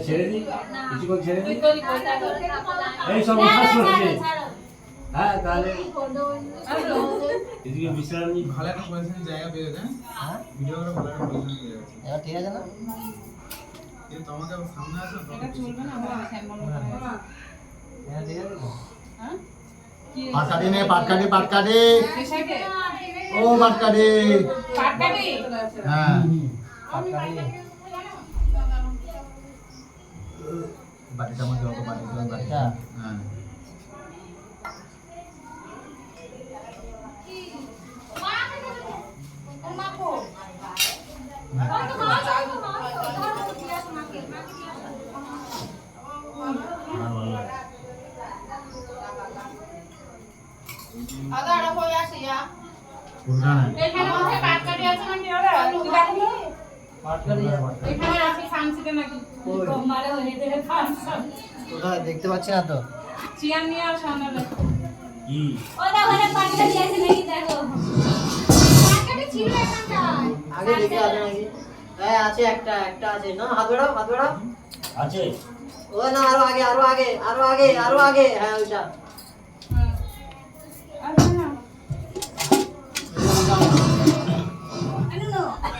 ছেড়ে দি কিছুক্ষণ ছেড়ে দি এই সব হ্যাঁ, তাহলে। একটা পজিশন জায়গা পেয়ে যায় হ্যাঁ? হ্যাঁ? ঠিক সামনে আসো হ্যাঁ ঠিক আছে। হ্যাঁ, হ্যাঁ? পাটকাটি নে পাটকাটি পাটকাটি ও পাটকাটি পাটকাটি হ্যাঁ। পাটকাটি tempat desa mau jual tempat desa tempat desa. Ya. Ah. Ada ada koyak sih ya. Kurang. Ini kan dia cuma dia ini দেখতে পাচ্ছি না তো। চিয়ার নিয়ে আর সামনে কি? আগে দেখে আছে নাকি? হ্যাঁ আছে একটা একটা আছে। না হাত বাড়াও হাত বাড়াও। আছে? ও না আরও আগে আরও আগে আরও আগে আরও আগে। হ্যাঁ ওইটা। মা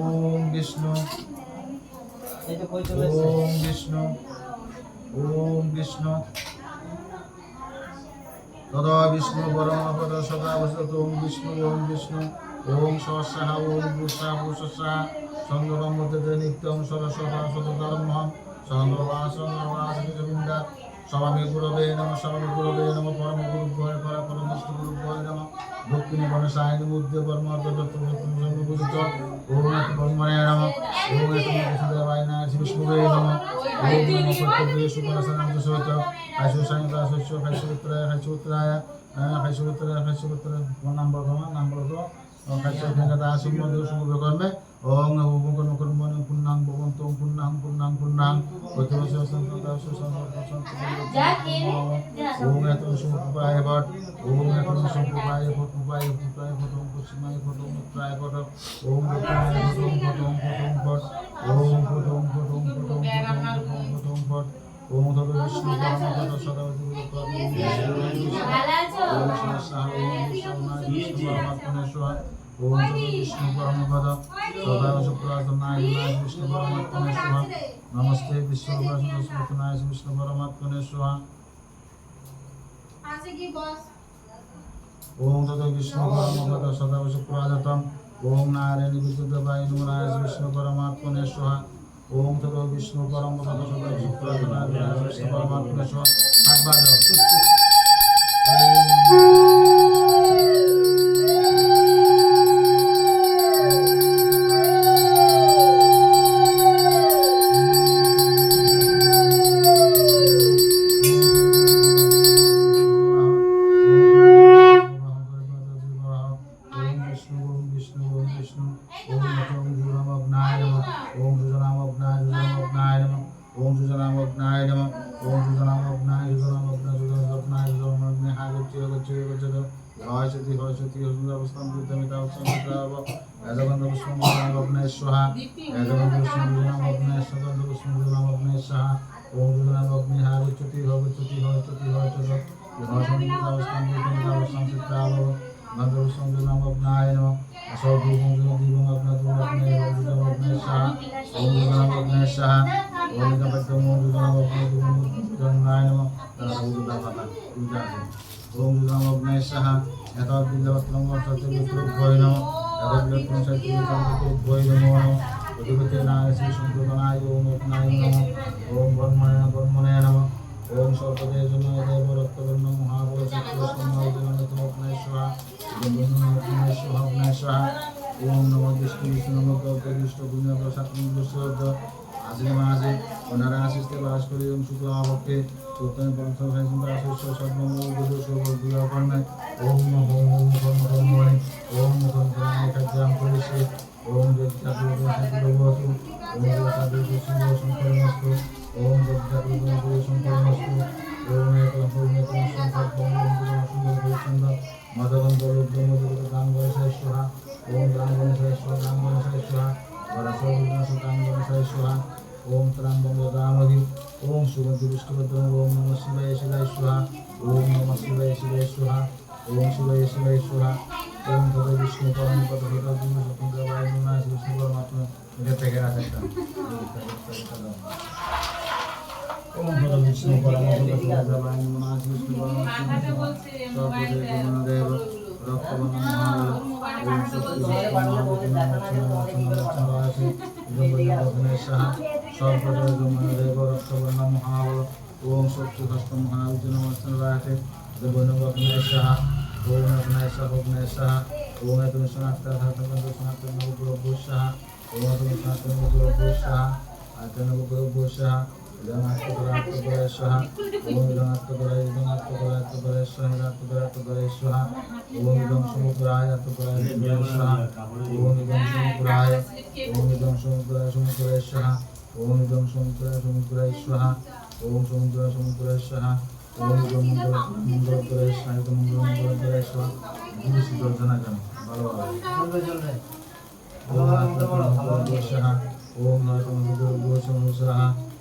ওম বিষ্ণু। ওম বিষ্ণু। ওম বিষ্ণু। তদা বিষ্ণু পরমপদ সদা বসত। ওম বিষ্ণু ওম বিষ্ণু। ওম সহস্রাহ ওম পুষা পুষসা সঙ্গম মধ্যে নিত্যম সরস্বতা সতধর্মহম সঙ্গবাসঙ্গবাসবিন্দা স্বামী গুরবে নম স্বামী গুরবে নম, পরম গুরু ভয় পরা পরমষ্ট গুরু ভয় নম দক্ষিণ গণেশ আইন বুদ্ধে বর্মা দত্ত সম্পূজিত ওনাথ ব্রহ্মণে নম। ওম সুদেবায় কর্মে মুকুন মুকুন মন পুন্নাং ভগবন্ত পুন্নাং পুন্নাং পুন্নাং অতবস সন্ততা ওম এত সুপায় ভট ওম এত সুপায় ভট উপায় উপায় ভট ওম কুসুমায় ভট ওম প্রায় ভট ওম দক্ষিণায় ভট ওম ভট ওম ভট ওম ভট ওম ভট ওম ভট ওম ভট ওম ভট ওম ভট ওম তবে বিষ্ণু পরমপদ সদা ভালো আছো ওম সহস্রাহ ওম বিষ্ণু ओम विष्णु परमपद सदा शुक्रासनाय विष्णु परमात्मने स्वाहा नमस्ते विष्णु परमात्मने स्वाहा विष्णु परमात्मने स्वाहा आसे की बॉस ओम तद विष्णु परमपद सदा शुक्रासतम ओम नारायण विशुद्ध वायु नमः विष्णु परमात्मने स्वाहा ओम तद विष्णु परमपद सदा शुक्रासनाय विष्णु परमात्मने स्वाहा हाथ बाजाओ ओम च्युति भवच्युति भवच्युति भवच्युत भवसंस्कृतावसंसित्रावो भद्रवसंजुनामग्नाय नमः असौभूमजुनदीपमग्नदुर्मग्नदुर्मग्नशः ॐ दुर्मग्नशः ॐ कपटमो दुर्मग्नदुर्मग्नाय नमः तदसौभूमदाता पूजा ॐ दुर्मग्नशः यथा बिन्दवस्त्रं वर्षति विकृत भोजनम् সাহা ওম দুর্গগ্নায় নমঃ, ওম ব্রহ্মণে ব্রহ্মণে নমঃ, ওম সর্বদেব দেব রক্তবর্ণ মহাবল চক্র সন্ন্যাসেশ্বরা অগ্নেশ্বরা ওম নম বিষ্ণু বিষ্ণু নম গৌতম বিষ্ণু প্রসাদ আজকে মাসে ওনারা আসিস্তে বাস করি ওম শুক্লাভক্তে চৈতন্য পরম ভাইসন্ত আশিষ্য সর্বমঙ্গল গুরু শুভ বিবাহ কর্মে ওম নম ওম ওম কর্ম কর্মণি ওম মুখম গ্রামে খাদ্যাম করিষ্যে ওম যজ্ঞাতুর ভবতু ওম যজ্ঞাতুর শুভ সংকরণস্তু ওম যজ্ঞাতুর সংকরণস্তু ওম একম পূর্ণতম সংকল্পম ওম সুন্দর পরিচ্ছন্ন মদগন্ধ রুদ্র মধুর সর্বদেব গুণদেব রক্তবর্ণ মহাবল ওম শক্তি সর্বদেব গুণদেব রক্তবর্ণ মহাবল ওম শক্তি হস্ত মহাবিষ্ণু নমস্কার বৈনবগ্নেশ্বর ওম অগ্নেশ্বর অগ্নেশ্বর ওম তুমি সনাতন সনাতন সনাতন গুরুভূষা ওম তুমি সনাতন গুরুভূষা আতন গুরুভূষা ইদমাত্মকরাত্মকরেশ্বর ওম ইদমাত্মকরায় ইদমাত্মকরায় আত্মকরেশ্বর ইদমাত্মকরায় আত্মকরেশ্বর ওম ইদম সমুদ্রায় আত্মকরায় আত্মকরেশ্বর ওম ইদম সমুদ্রায় ওম ইদম সমুদ্রায় সমুদ্রেশ্বর ওম ইদম সমুদ্রায় সমুদ্রেশ্বর ওম সমুদ্রায় সমুদ্রেশ্বর ওম ইদম মঙ্গল মঙ্গলকরেশ্বর ইদম মঙ্গল মঙ্গলকরেশ্বর গুরু শ্রী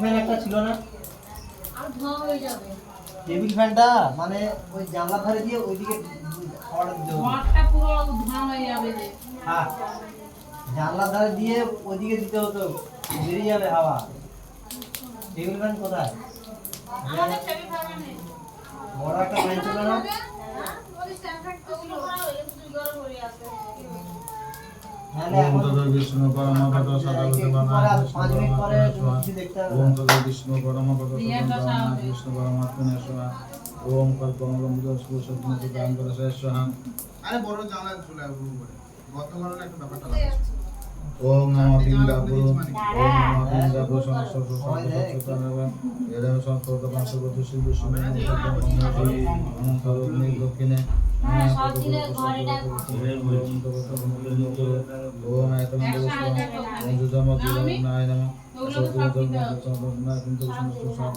ফ্যান একটা ছিল না? আর ধোয়া হয়ে যাবে। টেবিল ফ্যানটা মানে ওই জানলার ধারে দিয়ে ওইদিকে খাওয়াটা দিতে হবে হয়ে হ্যাঁ। জানলার ধারে দিয়ে ওইদিকে দিতে হতো বেরিয়ে যাবে হাওয়া। টেবিল ফ্যান কোথায়? বড় একটা ফ্যান ছিল না? ওম তদ বিষ্ণু পরমপদ সদাগতবানায় পাঁচ মিনিট পরে কিছু দেখতে হবে ওম তদ বিষ্ণু পরমপদ সদাগতবানায় বিষ্ণু পরমাত্মনে স্বাহা। ওম কল্পমলম পুরুষোত্তম গান করে স্বাহা। আরে বড় জানলা চলে আসব করে। গতকাল একটা ব্যাপারটা লাগছে। ওম নমঃ বিন্দাপুর ওম নমঃ বিন্দাপুর সমস্ত সর্বসত্তনব এরম সংস্কৃত পাঁচশত শিল্প সুন্দর অনন্ত দক্ষিণে। হ্যাঁ, সব ছিল ঘরে ডাকো। ওম এতম ওম যুজম বিলগ্নায় নমঃ সত্যি ধর্ম কিন্তু সমস্ত সর্ব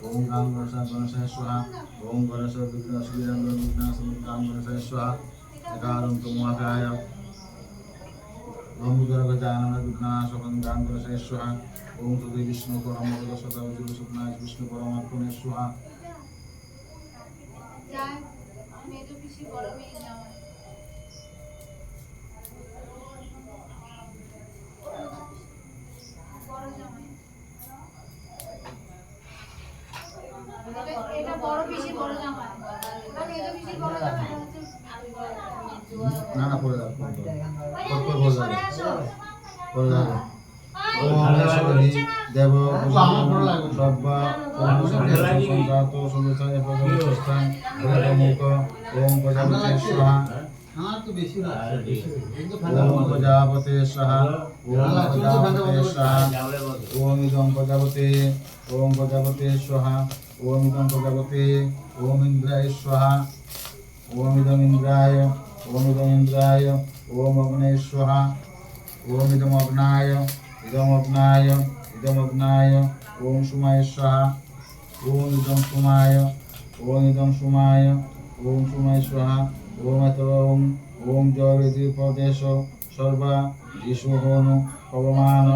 কাম করে শেষা ওম কাম করে শেষা শেষা ওম করে শেষা বিঘ্ন সুবিধান বিঘ্ন সুন্দর কাম করে শেষা একারম তোমাকায় ওম উদর গজানন বিঘ্নাশকং কাম করে শেষা ওম সদে বিষ্ণু পরম সদা জীব সুখনায় বিষ্ণু পরমাত্মা সুহা মেজো পিসি বড় মেয়ে জামাই বড় জামাই এটা- এটা বড় পিসি বড় জামাই এটা মেজো পিসি বড় জামাই না না পড়ে দাও পড়ে দাও ওই পর যে পর তুমি বলে সরে আসো পড়ে দাও ওই, ওম ঐশ্বরী দেব সব্বা ওম সংজাত সুবিচারে প্রজাপতিষ্ঠান বেদমুখ ওম প্রজাপতি স্বাহা আমার তো বেশি না ওম প্রজাপতি স্বাহা ওম প্রজাপতি স্বাহা ওম ইদম প্রজাপতি ওম প্রজাপতি স্বাহা ওম ইদম প্রজাপতি ওম ইন্দ্রায় স্বাহা ওম ইদম ইন্দ্রায় ওম ইদম ইন্দ্রায় ওম অগ্নে স্বাহা ওম ইদম অগ্নায় ইদম অগ্নায় ইদম অগ্নায় ওম সুমায় স্বাহা ওম ইদম সুমায় ওম ইদম জয়বেদি প্রদেশ সর্বা যিশু হনু ভগবান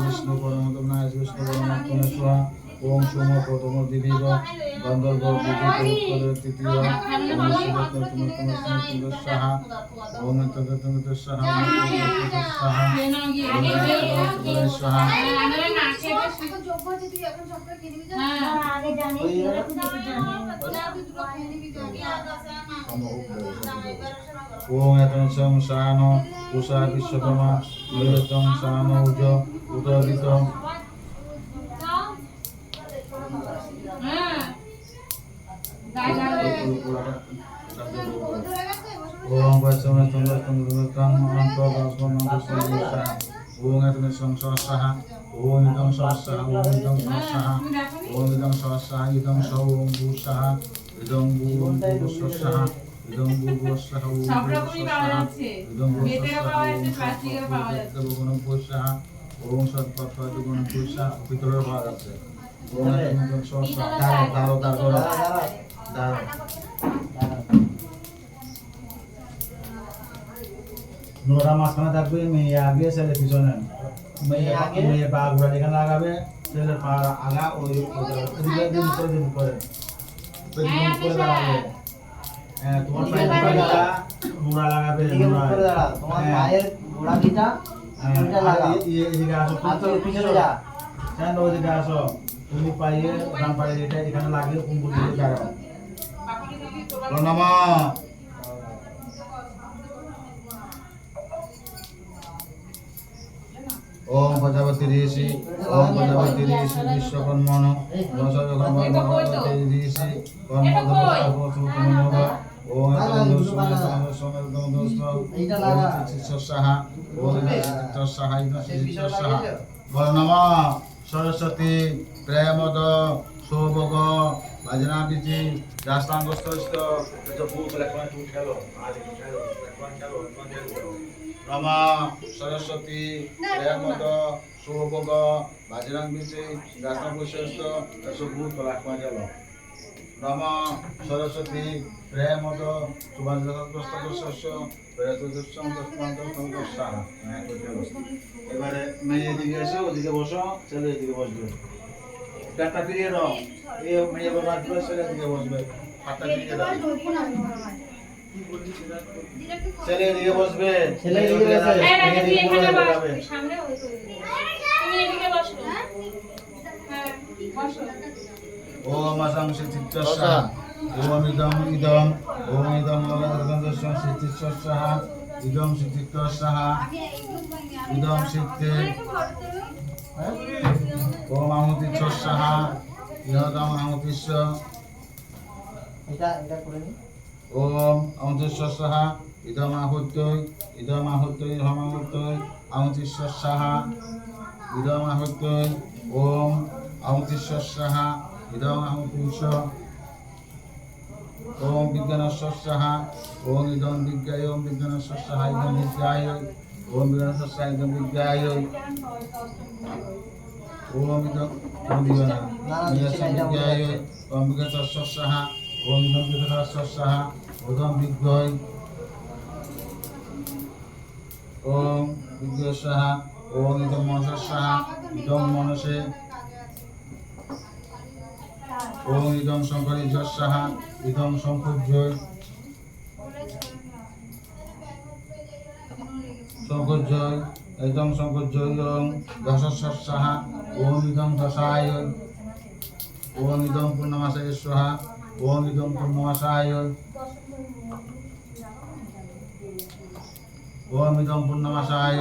বিষ্ণু পরমতম বিষ্ণু পরমাত্মা ওম সুম প্রথম দিবিব গন্ধর্ব তৃতীয় স্বাহা ওম কেন গিয়ে ওম স্বাহা আমরা নাচে এখন যোগ্য আছে তুই এখন সবটা কিনে নিবি হ্যাঁ আগে জানি ওই ওম এতং সং শান উষা বিশ্বকর্মা নিয়তং শান উজ উদরিত হ্যাঁ ওম বৈষ্ণব চন্দ্র চন্দ্র তং অনন্ত দর্শন দর্শন ওম এতং সং সহস্রহা ওম ইদং সহস্রহা ওম ইদং সহস্রহা ওম ইদং সহস্রহা ইদং সৌ ওম ভূষাহা ইদং সব রকমই পাওয়া যাচ্ছে ইদং দেবগুণ ভূষাহা গুণ ভূষা পিতরের পাওয়া যাচ্ছে নোরা মাঝখানে থাকবে মেয়ে আগে ছেলে পিছনে মেয়ে মেয়ে আগে? মেয়ে পা ঘোরা এখানে লাগাবে ছেলের পা আগা ওই ওদিকে দিন করে দিন করে ওই দিন করে দাঁড়াবে হ্যাঁ তোমার এদিকে পায়ে দাঁড়া। গোড়াটা নোরা লাগাবে এদিকে মুখ নোরা করে দাঁড়া তোমার হ্যাঁ। পায়ের গোড়ালিটা হ্যাঁ, ওইটা আর লাগাও এ- এ- এদিকে আসো আর তোর পিছনে যা হ্যাঁ ওদিকে আসো তুমি পায়ে ডান পায়ে এটা এখানে লাগিয়ে কুম্কুর দিকে দাঁড়াও পাপড়ি দিদি তোরা প্রণাম ওম প্রজাপতি ঋষি, ওম প্রজাপতি ঋষি বিশ্বকর্মণ ঋষি কর্মদর্শক ওম সাহা ওম সাহা বর্ণম সরস্বতী, প্রেমদ, সৌভগ বাজনা বিচি রাস্তাঙ্গস্থ রমা সরস্বতী প্রেমদ সৌভগ বাজনা বিচি রাস্তাঙ্গস্থ ভূত লাখমা জল রম সরস্বতী প্রেমদ সুভাষগ্রস্ত এবারে মেয়ে এদিকে এসে ওদিকে বসো ছেলে এদিকে বসবে গাটা ফিরিয়ে দাও এ মেয়ে বাবা আসবে ছেলে এদিকে বসবে। হাতটা ফিরিয়ে দাও ছেলে এদিকে বসবে। ছেলে এদিকে বসবে। তুই সামনে। তুমি এদিকে বসো। হ্যাঁ? বসো। ওম অসং সিদ্ধিচ্ছস্যা ওম ইদম ইদম। ওম ইদম অগদন্দস্য সিদ্ধিচ্ছস্যা ইদম সিদ্ধিচ্ছস্যা ইদম সিদ্ধে ওম আহুতিচ্ছস্যা ইহদম আহুতিস্য এটা এটা করে নি ওম অমৃতেশ্বর সাহা ইদম আহুত্যই ইদম আহুত্যই হমাহুত্যই অমৃতেশ্বর সাহা ইদম আহুত্যই ওম অমৃতেশ্বর সাহা ইদম আহুতিংশ ওম বিজ্ঞানেশ্বর সাহা ওম ইদম বিজ্ঞায় ওম বিজ্ঞানেশ্বর সাহা ইদম বিজ্ঞায় ওম বিজ্ঞানেশ্বর সাহা ইদম বিজ্ঞায়। ওম ইদম ওম বিজ্ঞান বিজ্ঞায় ওম বিজ্ঞানেশ্বর সাহা ওম ইদম বিজ্ঞানেশ্বর সাহা ওদম বিজ্ঞয় ওম বিজ্ঞ সাহা ওম ইদম মনসর সাহা ইদম মনসে। ওম ইদম শঙ্করী যশ সাহা ইদম শঙ্কর জয় শঙ্কর জয় ইদম শঙ্কর জয় ওম ইদম দশায় ওম ইদম পূর্ণমাসায় স্বাহা ওম ইদম পূর্ণমাসায় ওম ইদম পূর্ণমাসায়,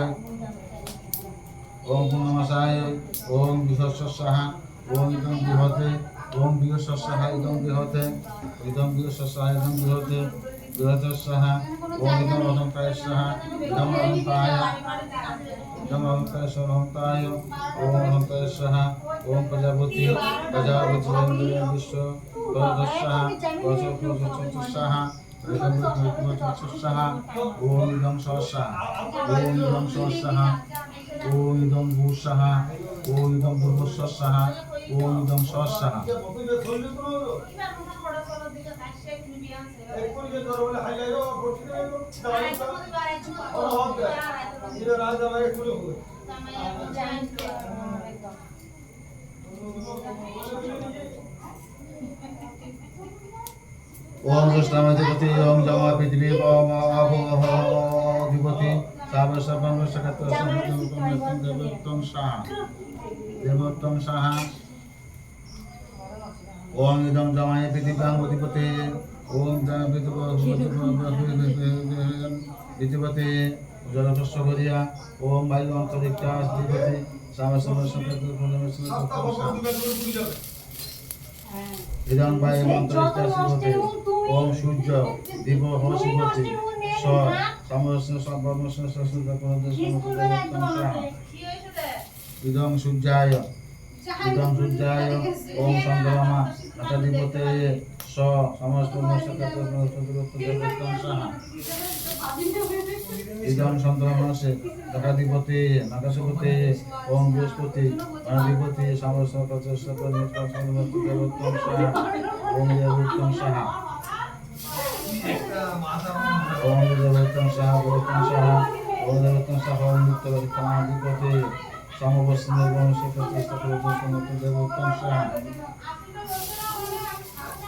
ওম পূর্ণমাসায়, ওম বিহস্ব সাহা, ওম ইদম বিহতে, ওম বিহস্ব সাহা ইদম বিহতে, ইদম বিহস্ব সাহা ইদম বিহতে বিহতে সাহা ওম ইদম রথঙ্কায় সাহা ইদম রথঙ্কায় ইদম রথঙ্কায় রথঙ্কায় ওম রথঙ্কায় সাহা ওম প্রজাপতি প্রজাপতি চন্দ্রিয়া বিশ্ব গরধর সাহা গরধর সাহা সাহা ওম ইদম সহসাহা ওম ইদম সহসাহা ওম ভূষাহা ওম জমা পৃথিবী ওম অধিপতি সাব সর্বং সকত দেবোত্তম সাহা দেবোত্তম সাহা ওম ইদম জমায় পৃথিবীং অধিপতি ওম পৃথিবীপতি জলপস্য করিয়া ওম বায়ু অন্তরিক্ষা সকত ইদম বায়ু অন্তরিক্ষা শিবতে ওম সূর্য দিব হসিপতি স সমস্ত সর্বস্ব সস্ত ইদম সূর্যায় ইদম সূর্যায় ওম চন্দ্রমা অধিপতে স সাহা ইদম চন্দ্রমাসে নকাধিপতি নকাশপতি ওম বৃহস্পতি অধিপতি সমস্ত দেবোত্তম সাহা ওম দেবোত্তম সাহা ওম দেবোত্তম সাহা দেবোত্তম সাহা ওম দেবোত্তম সাহা ওম নিত্যপতি সমবস্ত দেবোত্তম সাহা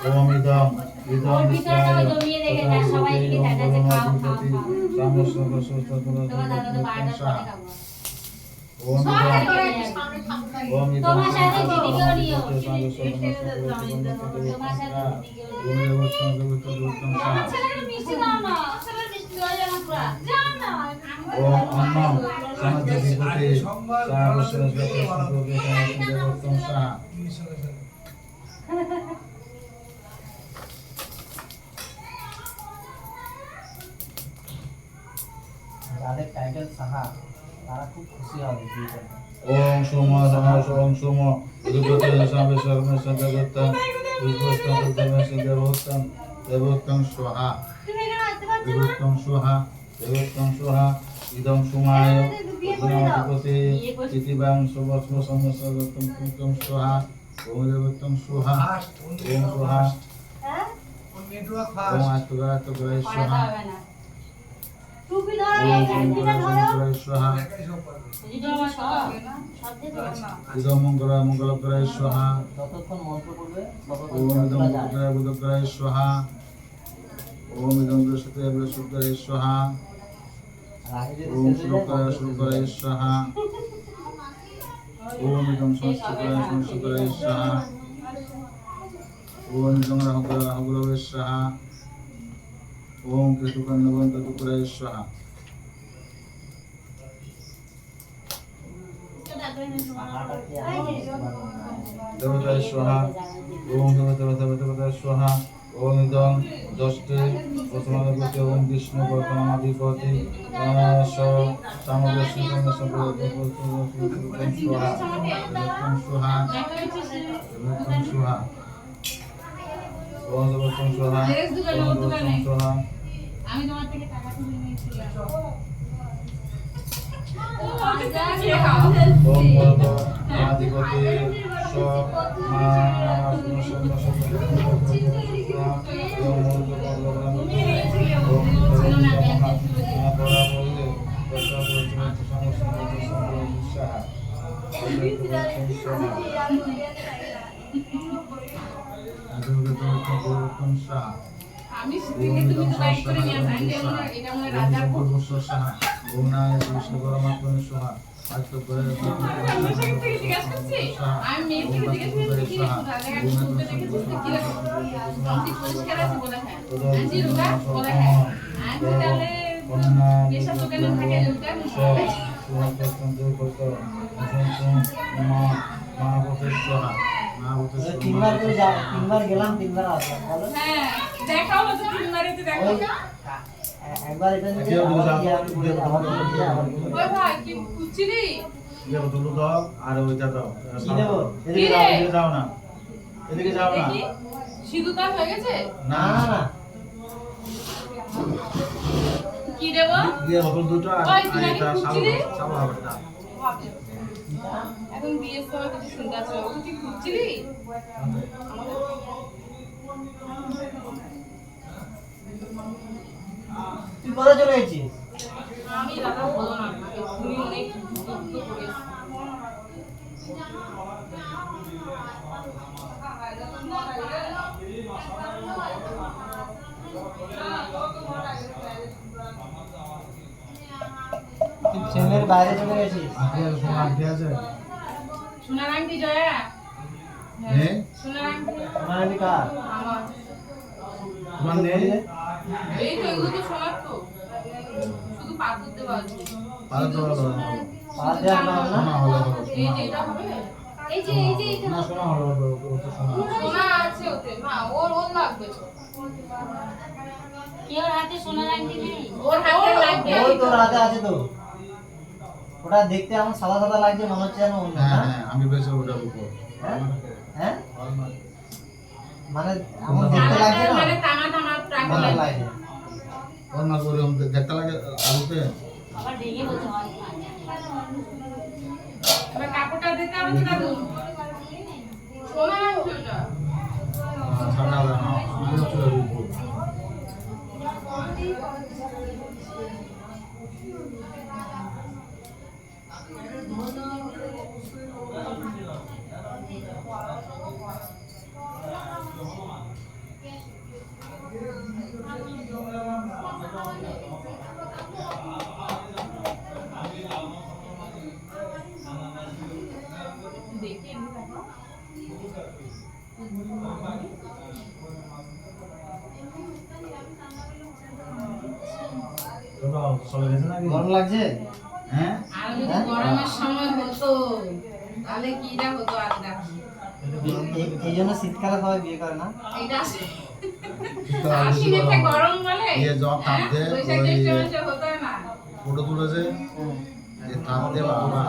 ওম ইদম দেয়, সবাই দিকে তাকাচ্ছে, খাও, খাও, খাও। সমস্ত তোমার দাদা সাহা। ওম ওম যাদের টাইটেল সাহা তারা খুব খুশি হবে ওম সোম সমাস ওম সোম। রূপতে সাবে সর্বে সদেবতম রূপস্তম দেবে দেবোত্তম দেবোত্তম স্বাহা তুমি এখানে আসতে পারছ না? দেবোত্তম স্বাহা দেবোত্তম স্বাহা। ইদম সুমায় অধিপতি ইতিবাং সুবস্ম সমস্ত দেবোত্তম কুন্তম স্বাহা। ওম দেবোত্তম স্বাহা। ওম হ্যাঁ? ওম আত্মগা আত্মগ্রায় মঙ্গলা মঙ্গলকরায় করবে ততক্ষণ ওম ইদম বুদ্ধকায় বুদ্ধকায় স্বাহা ওম ইদম বৃহস্পতি আর আগে যদি ওম মন্ত্র শুক্রায় স্বাহা ওম ইদম সংস্কৃতায় সংস্কৃতায় স্বাহা ওম ইদম স্বাহা ওম কেতুকন্নবন না। দেবতায় স্বাহা ওম দেবতা স্বাহা ওম ইদং দশটি প্রথমাধিপতি ওম বিষ্ণু বর্তমানাধিপতি স সামবেশী সুহা সুহা সুহা ওম দেবতম সুহা ওম দেবতম সুহা আমি তোমার থেকে টাকা তুলে নিয়েছিলাম। মা আমি সেদিকে তুমি বাইক করে নিয়ে আসি এটা মনে হয়- এটা রাজার আমি মেয়ের থেকে জিজ্ঞেস করেছি কি রে সুধা শুনতে দেখেছিস তো কি রে আমি পরিষ্কার আছে বলে আনছি রুগা বলে আমি তাহলে পেশা দোকানে থাকে রুগা তিনবার করে যা তিনবার গেলাম তিনবার আসলাম বলো। হ্যাঁ তো তো দেখো একবার এটা নিয়ে আবার আবার ভাই কি খুঁজছিলি আর ওইটা দাও কি দেবো? এদিকে যাও না। এদিকে যাও না। দেখি সিঁদুর হয়ে গেছে? না। না না কি দেবো? দিয়ে বোতল দুটো আর ওই, তুই আর নাকি এটা সাবু সাবু হবে না। এখন বিয়ের সময় কিছু শুনতে আছে? তুই কি খুঁজছিলি? তুই কোথায় চলে গেছিস? আমি দাদা বলো না তুমি অনেক দুঃখ করেছ তুই বাইরে চলে গেছিস? সোনার আংটি জয়া? নে? সোনার আংটি তোমার আমি কার? আমার। তোমার নেই এই তো এগুলো তো সোনার তো। শুধু না? হলো এই যে এটা হবে? এই যে এই যে না সোনা হলো হলো ও তো সোনা। সোনা আছে ওতে না ওর ওর লাগবে। তো। কি ওর হাতে সোনার আংটি নেই ওর হাতে লাগবে। ওই তোর হাতে আছে তো। ওটা দেখতে আমার সাদা সাদা লাগছে মনে হচ্ছে যেন অন্য হ্যাঁ হ্যাঁ আমি বেশ ওটা উপর হ্যাঁ? হ্যাঁ? মানে এমন দেখতে লাগছে না? মানে টানা টানা ট্রাক লাগে। অন্য করে দেখতে লাগে আলুতে? আবার ভেঙে বলছে হয় কাপড়টা দিতে হবে তো দাদু সোনার আংটি ওটা সাদা আমি হচ্ছে ওর উপর দেখি এমনি দেখো ওটা চলে গেছে নাকি গরম লাগছে? হ্যাঁ? আর যদি গরমের সময় হতো। তাহলে কি হতো আর এই- জন্য শীতকালে সবাই বিয়ে করে না? এটা গরম। বলে। জ্বর তাপ হ্যাঁ? দেয়, বৈশাখ ওই- জ্যৈষ্ঠ মাসে হতো না। ফটো তুলেছে যে তাপ দিয়ে পুরা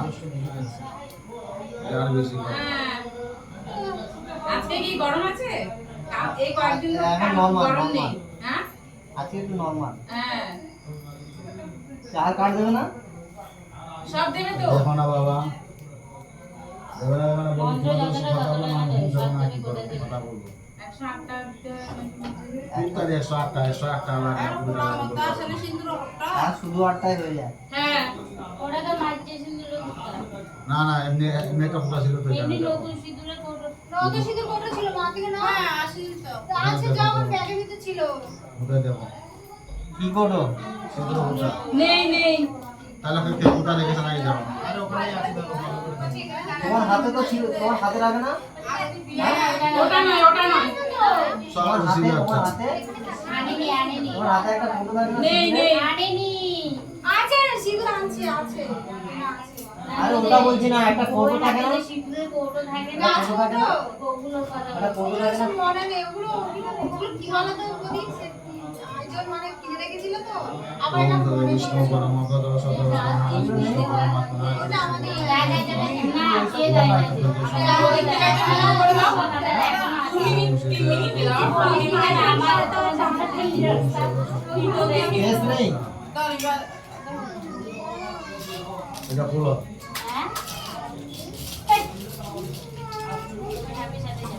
আর বেশি হ্যাঁ। আজকে কি গরম আছে? এই কয়েকদিন তো এখন কার- normal, গরম নেই। হ্যাঁ? আজকে একটু নর্মাল হ্যাঁ। চার কার্ড দেবে না? সব দেবে তো। দেখো না বাবা। দেবে না বলব তোমাদের সাথে যতটা কথা বলব না ততটা না কি সব কথা বলব। একশো আটটা দিতে হবে। তিন তারিখ একশো আটটা একশো আটটা লাগে কুড়ি টাকা করে বলব। আর শুধু আটটাই হয়ে যায়। হ্যাঁ। ওটাকে মাঝে সিঁদুরে না না এমনি এমনি একটা ফোটা ছিল তো এমনি নতুন সিঁদুরে করো নতুন সিঁদুর কোনটা ছিল মা থেকে না হ্যাঁ আসিল তো। আছে যা আমার ব্যাগের ভিতরে ছিল। ওটাই দেখো। কি করো? নেই নেই। তাহলে ওকে কে ফোটা রেখেছে নাকি যাও তোমার হাতে তো ছিল তোমার হাতে রাখে না? ওটা নয় ওটা নয়। সব তোমার হাতে তোমার হাতে? আনেনি আনেনি। তোমার হাতে একটা ফটো থাকে নেই নেই। আনেনি। আছে সিঁদুর আনছি আছে। আছে আরে ওটা বলছি না একটা কৌটো থাকে না? সিঁদুরের কৌটো থাকে না। কৌটো থাকে না? ওগুলোর কথা একটা কৌটো থাকে না? মনে নেই ওগুলো ওগুলো ওগুলো কি বলো তো ওগুলো সে এটা মনে এটা হ্যাঁ?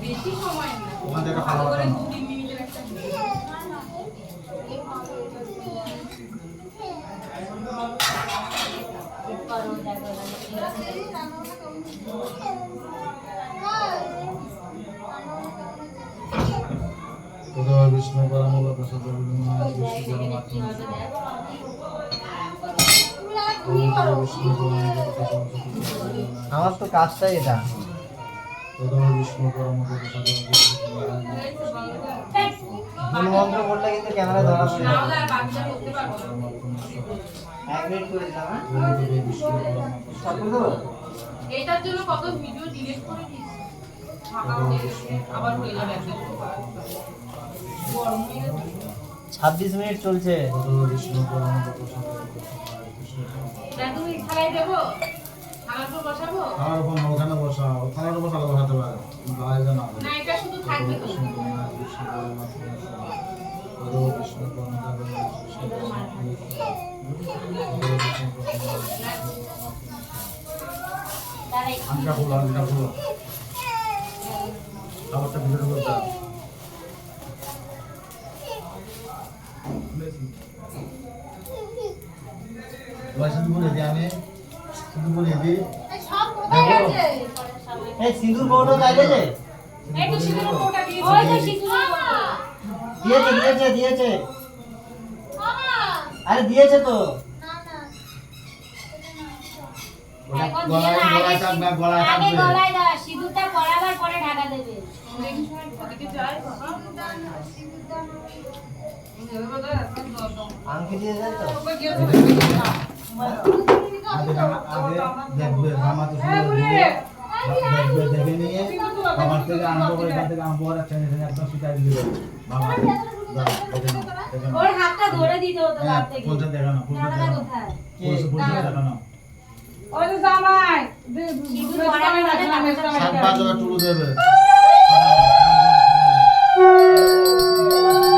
বেশি সময় না ওখান থেকে করে আমার তো কাজটাই এটা। মন্ত্র বললে কিন্তু ধরা দিলাম হ্যাঁ? জন্য কত ভিডিও ডিলিট করে আবার যাবে ছাব্বিশ মিনিট চলছে। থালার ওখানে ওখানে বসা ওখানে বসালে বসাতে পারে। না। না এটা শুধু থাকবে তো। আনটা আনটা খাবারটা ভিতরে করতে হবে। এবার বলে আমি। বলে এই সিঁদুর কৌটো চাইলে যে দিয়েছি। দিয়েছে দিয়েছে আরে দিয়েছে তো। গলায় গলায় গলায় সিঁদুরটা পরাবার পরে ঢাকা দেবে। যায় আংটি দিয়ে দেয় তো আগে দেখবে জামা তো দেখবে দেখে নিয়ে আমার থেকে আরম্ভ করে এখান থেকে আরম্ভ করে টেনে টেনে একদম দিয়ে দেবে নাও। ওর হাতটা ধরে দিতে হতো হাত থেকে ফুলটা দেখে ফুলটা জামাটা দেখে ফুলটা দেখে নাও। ওই তো জামাই সাত পাঁচ হাজার টুকু দেবে Música